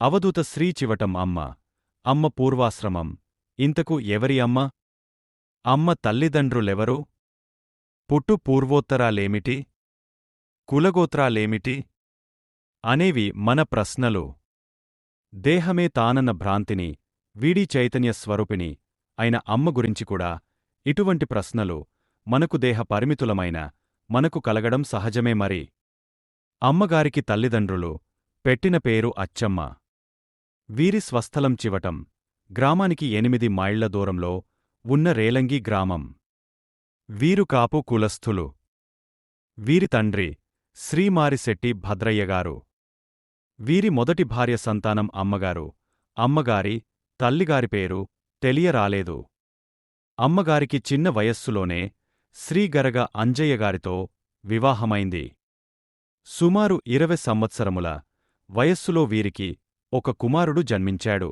అవధూత శ్రీ చివటం అమ్మ. అమ్మ పూర్వాశ్రమం. ఇంతకు ఎవరి అమ్మ? అమ్మ తల్లిదండ్రులెవరు? పుట్టు పూర్వోత్తరాలేమిటి? కులగోత్రాలేమిటి? అనేవి మన ప్రశ్నలు. దేహమే తానన్న భ్రాంతిని వీడి చైతన్య స్వరూపిణి అయిన అమ్మ గురించి కూడా ఇటువంటి ప్రశ్నలు మనకు దేహ పరిమితులమైన మనకు కలగడం సహజమే మరి. అమ్మగారికి తల్లిదండ్రులు పెట్టిన పేరు అచ్చమ్మ. వీరి స్వస్థలం చివటం. గ్రామానికి ఎనిమిది మైళ్ళ దూరంలో ఉన్న రేలంగి గ్రామం. వీరు కాపు కులస్థులు. వీరి తండ్రి శ్రీమారిశెట్టి భద్రయ్యగారు వీరి మొదటి భార్య సంతానం అమ్మగారు. అమ్మగారి తల్లిగారి పేరు తెలియరాలేదు. అమ్మగారికి చిన్న వయస్సులోనే శ్రీగరగ అంజయ్యగారితో వివాహమైంది. సుమారు ఇరవై సంవత్సరముల వయస్సులో వీరికి ఒక కుమారుడు జన్మించాడు.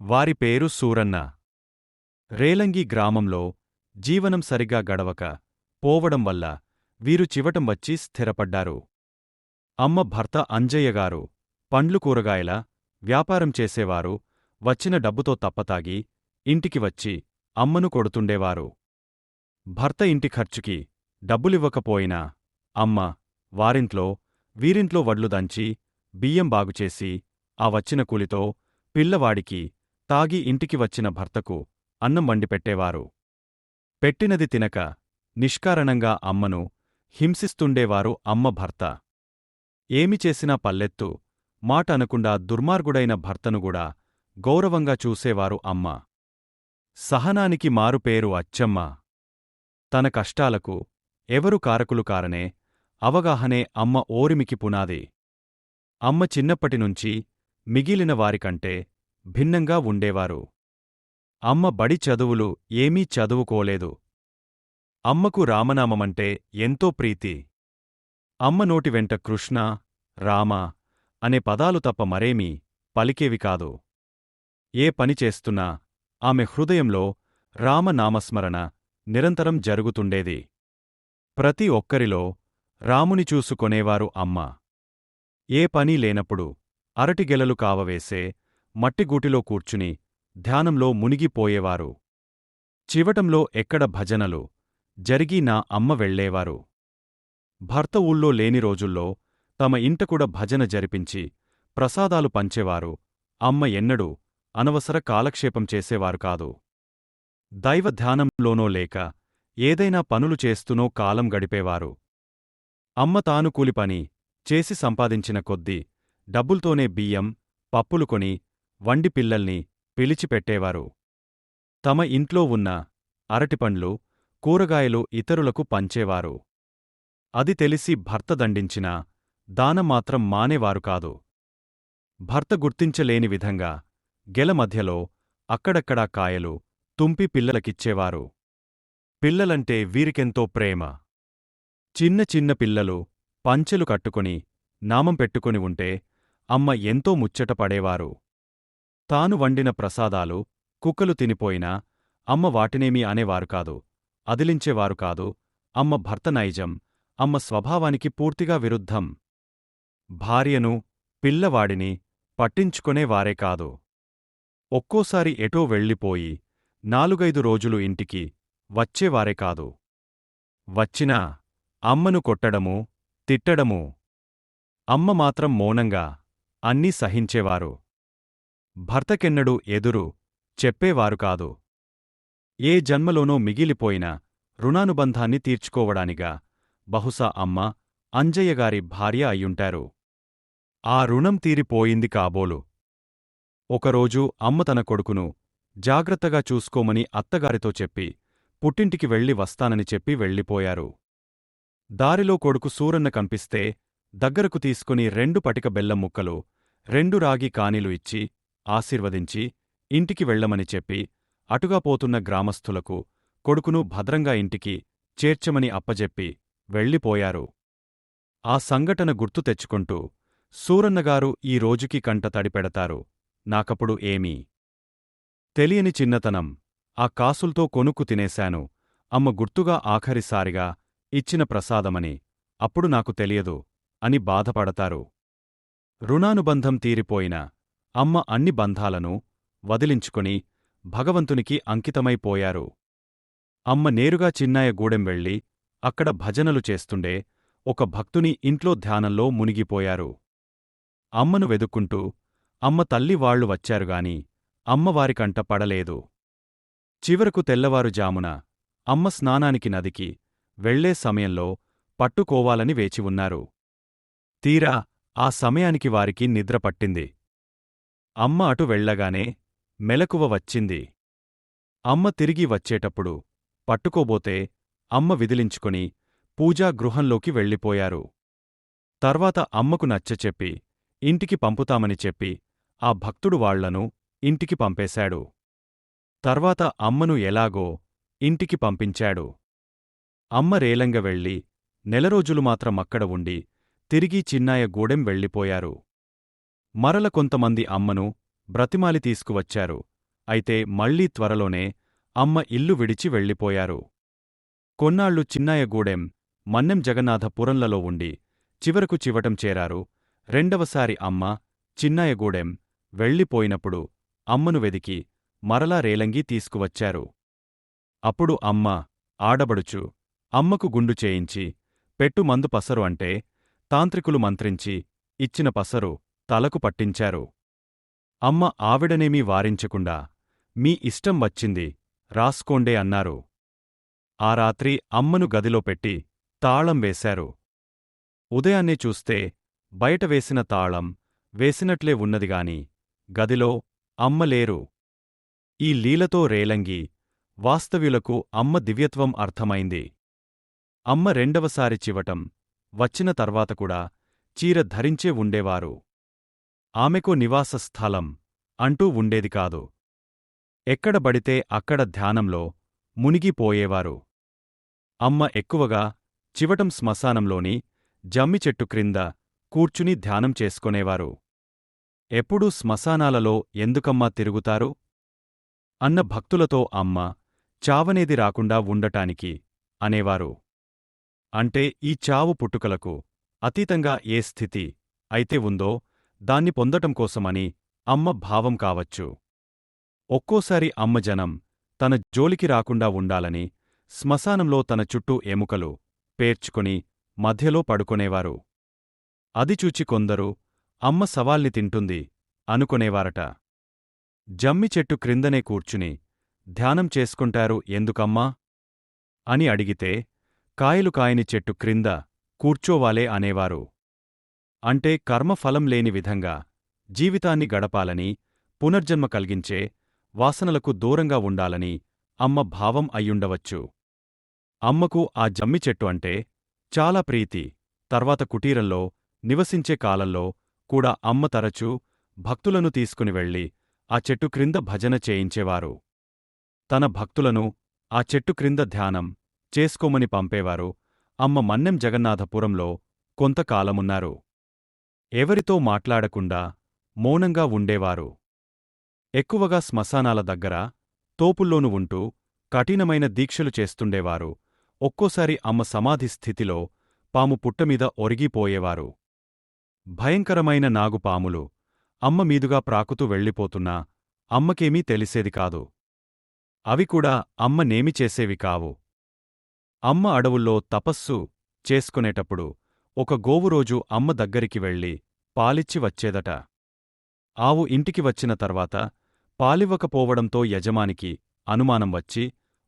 వారి పేరు సూరన్న. రేలంగి గ్రామంలో జీవనం సరిగా గడవక పోవడం వల్ల వీరు చివటం వచ్చి స్థిరపడ్డారు. అమ్మ భర్త అంజయ్యగారు పండ్లు కూరగాయల వ్యాపారం చేసేవారు వచ్చిన డబ్బుతో తప్పతాగి ఇంటికి వచ్చి అమ్మను కొడుతుండేవారు. భర్త ఇంటి ఖర్చుకి డబ్బులివ్వకపోయినా అమ్మ వారింట్లో వీరింట్లో వడ్లు దంచి బియ్యం బాగుచేసి ఆ వచ్చిన కూలితో పిల్లవాడికి తాగి ఇంటికి వచ్చిన భర్తకు అన్నం వండిపెట్టేవారు పెట్టినది తినక నిష్కారణంగా అమ్మను హింసిస్తుండేవారు అమ్మ భర్త. ఏమి చేసినా పల్లెత్తు మాట అనకుండా దుర్మార్గుడైన భర్తనుగూడా గౌరవంగా చూసేవారు అమ్మ. సహనానికి మారుపేరు అచ్చమ్మ. తన కష్టాలకు ఎవరు కారకులు కారనే అవగాహనే అమ్మ ఓరిమికి పునాది. అమ్మ చిన్నప్పటినుంచి మిగిలిన వారికంటే భిన్నంగా ఉండేవారు. అమ్మ బడి చదువులు ఏమీ చదువుకోలేదు. అమ్మకు రామనామమంటే ఎంతో ప్రీతి. అమ్మ నోటి వెంట కృష్ణ రామ అనే పదాలు తప్ప మరేమీ పలికేవి కాదు. ఏ పని చేస్తున్నా ఆమె హృదయంలో రామనామస్మరణ నిరంతరం జరుగుతుండేది. ప్రతి ఒక్కరిలో రాముని చూసుకొనేవారు అమ్మ. ఏ పని లేనప్పుడు అరటిగెలలు కావవేసే మట్టిగూటిలో కూర్చుని ధ్యానంలో మునిగిపోయేవారు. చివటంలో ఎక్కడ భజనలు జరిగి నా అమ్మ వెళ్ళేవారు భర్త ఊళ్ళో లేని రోజుల్లో తమ ఇంటకూడ భజన జరిపించి ప్రసాదాలు పంచేవారు. అమ్మ ఎన్నడూ అనవసర కాలక్షేపం చేసేవారు కాదు. దైవ ధ్యానంలోనో లేక ఏదైనా పనులు చేస్తూనో కాలం గడిపేవారు. అమ్మ తాను కూలిపని చేసి సంపాదించిన కొద్దీ డబ్బుల్తోనే బియ్యం పప్పులు కొని వండి పిల్లల్ని పిలిచిపెట్టేవారు. తమ ఇంట్లో ఉన్న అరటిపండ్లు కూరగాయలు ఇతరులకు పంచేవారు. అది తెలిసి భర్త దండించినా దానం మాత్రం మానేవారు కాదు. భర్త గుర్తించలేని విధంగా గెల మధ్యలో అక్కడక్కడా కాయలు తుంపి పిల్లలకిచ్చేవారు. పిల్లలంటే వీరికెంతో ప్రేమ. చిన్న చిన్న పిల్లలు పంచెలు కట్టుకుని నామం పెట్టుకుని ఉంటే అమ్మ ఎంతో ముచ్చట పడేవారు. తాను వండిన ప్రసాదాలు కుక్కలు తినిపోయినా అమ్మ వాటినేమీ అనేవారు కాదు అదిలించేవారు కాదు అమ్మ భర్త నైజం అమ్మ స్వభావానికి పూర్తిగా విరుద్ధం. భార్యను పిల్లవాడిని పట్టించుకునేవారే కాదు. ఒక్కోసారి ఎటో వెళ్ళిపోయి నాలుగైదు రోజులు ఇంటికి వచ్చేవారే కాదు. వచ్చినా అమ్మను కొట్టడము తిట్టడము. అమ్మ మాత్రం మౌనంగా అన్నీ సహించేవారు. భర్తకెన్నడూ ఎదురు చెప్పేవారు కాదు. ఏ జన్మలోనో మిగిలిపోయిన రుణానుబంధాన్ని తీర్చుకోవడానిగా బహుశా అమ్మ అంజయ్యగారి భార్య అయ్యుంటారు. ఆ రుణం తీరిపోయింది కాబోలు. ఒకరోజు అమ్మ తన కొడుకును జాగ్రత్తగా చూసుకోమని అత్తగారితో చెప్పి పుట్టింటికి వెళ్ళి వస్తానని చెప్పి వెళ్ళిపోయారు. దారిలో కొడుకు సూరన్న కంపిస్తే దగ్గరకు తీసుకుని రెండు పటిక బెల్లం ముక్కలు రెండు రాగి కానీలు ఇచ్చి ఆశీర్వదించి ఇంటికి వెళ్ళమని చెప్పి అటుగా పోతున్న గ్రామస్థులకు కొడుకును భద్రంగా ఇంటికి చేర్చమని అప్పజెప్పి వెళ్ళిపోయారు. ఆ సంఘటన గుర్తు తెచ్చుకుంటూ సూరన్నగారు ఈ రోజుకి కంట తడిపెడతారు నాకప్పుడు ఏమీ తెలియని చిన్నతనం. ఆ కాసుల్తో కొనుక్కు తినేశాను. అమ్మ గుర్తుగా ఆఖరిసారిగా ఇచ్చిన ప్రసాదమని అప్పుడు నాకు తెలియదు అని బాధపడతారు. రుణానుబంధం తీరిపోయిన అమ్మ అన్ని బంధాలను వదిలించుకుని భగవంతునికి అంకితమైపోయారు అమ్మ నేరుగా చిన్నాయ గూడెం వెళ్ళి అక్కడ భజనలు చేస్తుండే ఒక భక్తుని ఇంట్లో ధ్యానంలో మునిగిపోయారు. అమ్మను వెదుక్కుంటూ అమ్మ తల్లి వాళ్ళు వచ్చారుగాని అమ్మవారికంట పడలేదు. చివరకు తెల్లవారుజామున అమ్మ స్నానానికి నదికి వెళ్ళే సమయంలో పట్టుకోవాలని వేచి ఉన్నారు. తీరా ఆ సమయానికి వారికి నిద్ర పట్టింది. అమ్మ అటు వెళ్ళగానే మెలకువ వచ్చింది. అమ్మ తిరిగి వచ్చేటప్పుడు పట్టుకోబోతే అమ్మ విదిలించుకుని పూజా గృహంలోకి వెళ్ళిపోయారు. తర్వాత అమ్మకు నచ్చచెప్పి ఇంటికి పంపుతామని చెప్పి ఆ భక్తుడు వాళ్ళను ఇంటికి పంపేశాడు. తర్వాత అమ్మను ఎలాగో ఇంటికి పంపించాడు. అమ్మ రేలంగ వెళ్ళి నెలరోజులు మాత్రం అక్కడ ఉండి తిరిగి చిన్నాయ గూడెం వెళ్ళిపోయారు. మరల కొంతమంది అమ్మను బ్రతిమాలి తీసుకువచ్చారు. అయితే మళ్ళీ త్వరలోనే అమ్మ ఇల్లు విడిచి వెళ్ళిపోయారు. కొన్నాళ్ళు చిన్నాయగూడెం మన్నెం జగన్నాథపురంలలో ఉండి చివరకు చివటం చేరారు. రెండవసారి అమ్మ చిన్నాయగూడెం వెళ్ళిపోయినప్పుడు అమ్మను వెదికి మరలా రేలంగి తీసుకువచ్చారు. అప్పుడు అమ్మ ఆడబడుచు అమ్మకు గుండు చేయించి పెట్టు మందు పసరు అంటే తాంత్రికులు మంత్రించి ఇచ్చిన పసరు తలకు పట్టించారు. అమ్మ ఆవిడనేమీ వారించకుండా మీ ఇష్టం వచ్చింది రాస్కోండే అన్నారు. ఆ రాత్రి అమ్మను గదిలో పెట్టి తాళం వేశారు. ఉదయాన్నే చూస్తే బయట వేసిన తాళం వేసినట్లే ఉన్నదిగాని గదిలో అమ్మ లేరు. ఈ లీలతో రేలంగి వాస్తవ్యులకు అమ్మ దివ్యత్వం అర్థమైంది. అమ్మ రెండవసారి చివటం వచ్చిన తర్వాత కూడా చీర ధరించే ఉండేవారు. ఆమెకు నివాస స్థలం అంటూ ఉండేది కాదు. ఎక్కడ బడితే అక్కడ ధ్యానంలో మునిగిపోయేవారు. అమ్మ ఎక్కువగా చివటం శ్మశానంలోని జమ్మి చెట్టు క్రింద కూర్చుని ధ్యానం చేసుకొనేవారు. ఎప్పుడూ శ్మశానాలలో ఎందుకమ్మా తిరుగుతారు? అన్న భక్తులతో అమ్మ చావనేది రాకుండా ఉండటానికి అనేవారు. అంటే ఈ చావు పుట్టుకలకు అతీతంగా ఏ స్థితి అయితే ఉందో దాన్ని పొందటం కోసమని అమ్మ భావం కావచ్చు. ఒక్కోసారి అమ్మ జనం తన జోలికి రాకుండా ఉండాలని శ్మశానంలో తన చుట్టూ ఎముకలు పేర్చుకుని మధ్యలో పడుకొనేవారు. అది చూచి కొందరు అమ్మ సవాల్ని తింటుంది అనుకొనేవారట. జమ్మి చెట్టు క్రిందనే కూర్చుని ధ్యానం చేసుకుంటారు ఎందుకమ్మా? అని అడిగితే కాయలు కాయని చెట్టు క్రింద కూర్చోవాలే అనేవారు. అంటే కర్మఫలం లేని విధంగా జీవితాన్ని గడపాలని పునర్జన్మ కలిగించే వాసనలకు దూరంగా ఉండాలని అమ్మ భావం అయ్యుండవచ్చు. అమ్మకు ఆ జమ్మి చెట్టు అంటే చాలా ప్రీతి. తర్వాత కుటీరంలో నివసించే కాలంలో కూడా అమ్మ తరచూ భక్తులను తీసుకుని వెళ్ళి ఆ చెట్టు క్రింద భజన చేయించేవారు. తన భక్తులను ఆ చెట్టు క్రింద ధ్యానం చేసుకోమని పంపేవారు. అమ్మ మన్నెం జగన్నాథపురంలో కొంతకాలమున్నారు. ఎవరితో మాట్లాడకుండా మౌనంగా ఉండేవారు. ఎక్కువగా శ్మశానాల దగ్గర తోపుల్లోను ఉంటూ కఠినమైన దీక్షలు చేస్తుండేవారు. ఒక్కోసారి అమ్మ సమాధి స్థితిలో పాము పుట్టమీద ఒరిగిపోయేవారు. భయంకరమైన నాగుపాములు అమ్మ మీదుగా ప్రాకుతూ వెళ్ళిపోతున్నా అమ్మకేమీ తెలిసేది కాదు. అవి కూడా అమ్మ నేమి చేసేవి కావు. అమ్మ అడవుల్లో తపస్సు చేసుకునేటప్పుడు ఒక గోవురోజు అమ్మ దగ్గరికి వెళ్ళి పాలిచ్చి వచ్చేదట. ఆవు ఇంటికి వచ్చిన తర్వాత పాలివ్వకపోవడంతో యజమానికి అనుమానం వచ్చి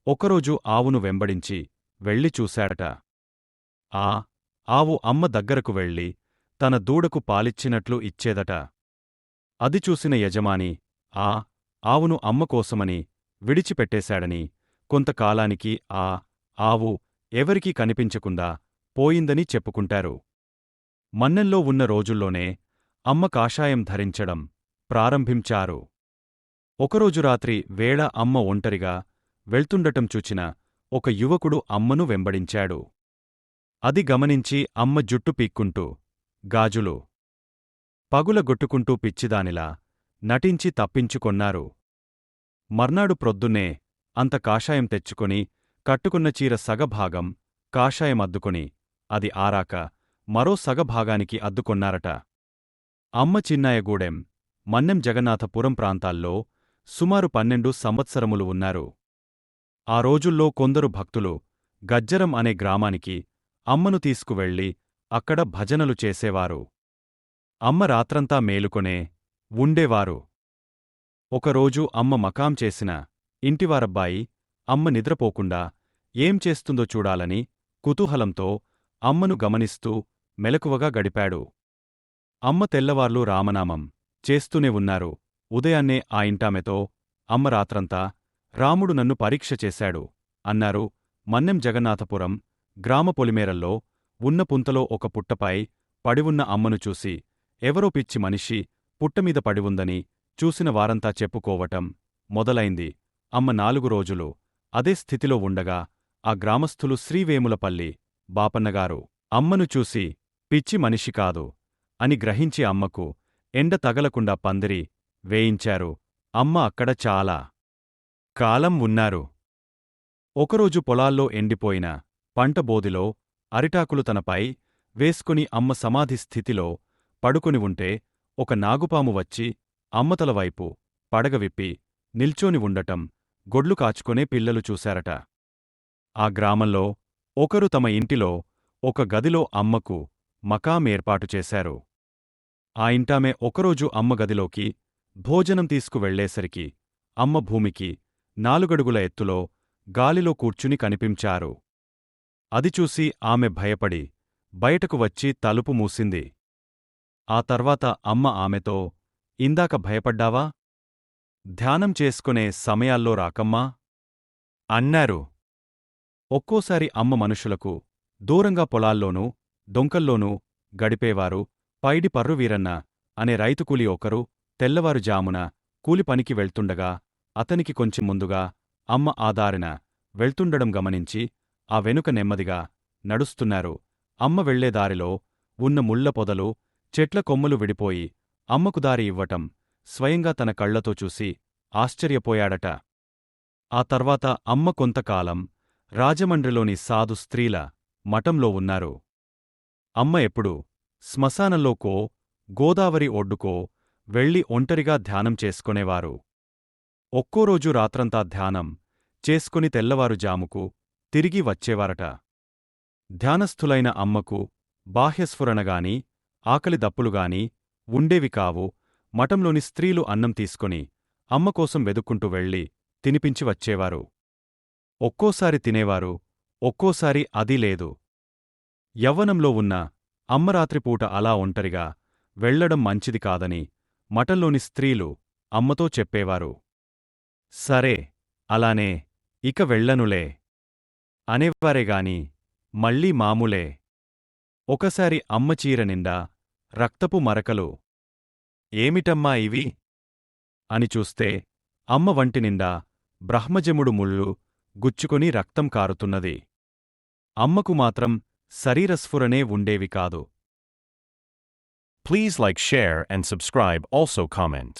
ఒకరోజు ఆవును వెంబడించి వెళ్ళి చూశాడట. ఆ ఆవు అమ్మ దగ్గరకు వెళ్ళి తన దూడకు పాలిచ్చినట్లు ఇచ్చేదట. అది చూసిన యజమాని ఆ ఆవును అమ్మ కోసమని విడిచిపెట్టేశాడని కొంతకాలానికి ఆ ఆవు ఎవరికీ కనిపించకుండా పోయిందని చెప్పుకుంటారు. మన్నెల్లో ఉన్న రోజుల్లోనే అమ్మ కాషాయం ధరించడం ప్రారంభించారు. ఒకరోజు రాత్రి వేళ అమ్మ ఒంటరిగా వెళ్తుండటం చూచిన ఒక యువకుడు అమ్మను వెంబడించాడు. అది గమనించి అమ్మ జుట్టు పీక్కుంటూ గాజులు. పగులగొట్టుకుంటూ పిచ్చిదానిలా నటించి తప్పించుకొన్నారు. మర్నాడు ప్రొద్దున్నే అంత కాషాయం తెచ్చుకొని కట్టుకున్న చీర సగభాగం కాషాయమద్దుకొని అది ఆరాక మరో సగభాగానికి అద్దుకొన్నారట. అమ్మ చిన్నాయగూడెం మన్నెం జగన్నాథపురం ప్రాంతాల్లో సుమారు పన్నెండు సంవత్సరములు ఉన్నారు. ఆ రోజుల్లో కొందరు భక్తులు గజ్జరం అనే గ్రామానికి అమ్మను తీసుకువెళ్ళి అక్కడ భజనలు చేసేవారు. అమ్మ రాత్రంతా మేలుకొనే ఉండేవారు. ఒకరోజు అమ్మ మకాం చేసిన ఇంటివారబ్బాయి అమ్మ నిద్రపోకుండా ఏం చేస్తుందో చూడాలని కుతూహలంతో అమ్మను గమనిస్తూ మెలకువగా గడిపాడు. అమ్మ తెల్లవార్లు రామనామం చేస్తూనే ఉన్నారు. ఉదయాన్నే ఆ ఇంటామెతో అమ్మ రాత్రంతా రాముడు నన్ను పరీక్ష చేశాడు అన్నారు. మన్నెం జగన్నాథపురం గ్రామ పొలిమేరల్లో ఉన్న పుంతలో ఒక పుట్టపై పడివున్న అమ్మను చూసి ఎవరో పిచ్చి మనిషి పుట్టమీద పడివుందని చూసిన వారంతా చెప్పుకోవటం మొదలైంది. అమ్మ నాలుగు రోజులు అదే స్థితిలో ఉండగా ఆ గ్రామస్థులు శ్రీవేములపల్లి బాపన్నగారు అమ్మను చూసి పిచ్చి మనిషి కాదు అని గ్రహించి అమ్మకు ఎండ తగలకుండా పందిరి వేయించారు అమ్మ అక్కడ చాలా కాలం ఉన్నారు. ఒకరోజు పొలాల్లో ఎండిపోయిన పంట బోదిలో అరిటాకులు తనపై వేసుకుని అమ్మ సమాధి స్థితిలో పడుకుని ఉంటే ఒక నాగుపాము వచ్చి అమ్మతలవైపు పడగవిప్పి నిల్చోని ఉండటం గొడ్లు కాచుకునే పిల్లలు చూశారట. ఆ గ్రామంలో ఒకరు తమ ఇంటిలో ఒక గదిలో అమ్మకు మకాం ఏర్పాటు చేశారు. ఆ ఇంటామె ఒకరోజు అమ్మ గదిలోకి భోజనం తీసుకువెళ్ళేసరికి అమ్మ భూమికి నాలుగడుగుల ఎత్తులో గాలిలో కూర్చుని కనిపించారు. అది చూసి ఆమె భయపడి బయటకు వచ్చి తలుపు మూసింది. ఆ తర్వాత అమ్మ ఆమెతో ఇందాక భయపడ్డావా? ధ్యానం చేసుకునే సమయాల్లో రాకమ్మా! అన్నారు. ఒక్కోసారి అమ్మ మనుషులకు దూరంగా పొలాల్లోనూ డొంకల్లోనూ గడిపేవారు పైడి పర్రువీరన్న అనే రైతుకూలి ఒకరు తెల్లవారుజామున కూలి పనికి వెళ్తుండగా అతనికి కొంచెం ముందుగా అమ్మ ఆదారిన వెళ్తుండడం గమనించి ఆ వెనుక నెమ్మదిగా నడుస్తున్నారు. అమ్మ వెళ్ళేదారిలో ఉన్న ముళ్ళ పొదలు చెట్ల కొమ్మలు విడిపోయి అమ్మకు దారి ఇవ్వటం స్వయంగా తన కళ్ళతో చూసి ఆశ్చర్యపోయాడట. ఆ తర్వాత అమ్మ కొంతకాలం రాజమండ్రిలోని సాధు స్త్రీల మఠంలో ఉన్నారు. అమ్మ ఎప్పుడు శ్మశానంలోకో గోదావరి ఒడ్డుకో వెళ్ళి ఒంటరిగా ధ్యానం చేసుకునేవారు. ఒక్కోరోజు రాత్రంతా ధ్యానం చేసుకుని తెల్లవారుజాముకు తిరిగి వచ్చేవారట. ధ్యానస్థులైన అమ్మకు బాహ్యస్ఫురణగాని ఆకలి దప్పులుగాని ఉండేవి కావు మఠంలోని స్త్రీలు అన్నం తీసుకొని అమ్మకోసం వెదుక్కుంటూ వెళ్ళి తినిపించి వచ్చేవారు. ఒక్కోసారి తినేవారు ఒక్కోసారి అది లేదు. యవ్వనంలో ఉన్న అమ్మరాత్రిపూట అలా ఒంటరిగా వెళ్ళడం మంచిది కాదని మఠంలోని స్త్రీలు అమ్మతో చెప్పేవారు. సరే అలానే ఇక వెళ్ళనులే అనేవారేగాని మళ్ళీ మామూలే. ఒకసారి అమ్మ చీర నిండా రక్తపు మరకలు ఏమిటమ్మా ఇవి? అని చూస్తే అమ్మ వంటి నిండా బ్రహ్మజముడు ముళ్ళు గుచ్చుకొని రక్తం కారుతున్నది. అమ్మకు మాత్రం శరీరస్ఫురనే ఉండేవి కాదు. Please like share and subscribe also comment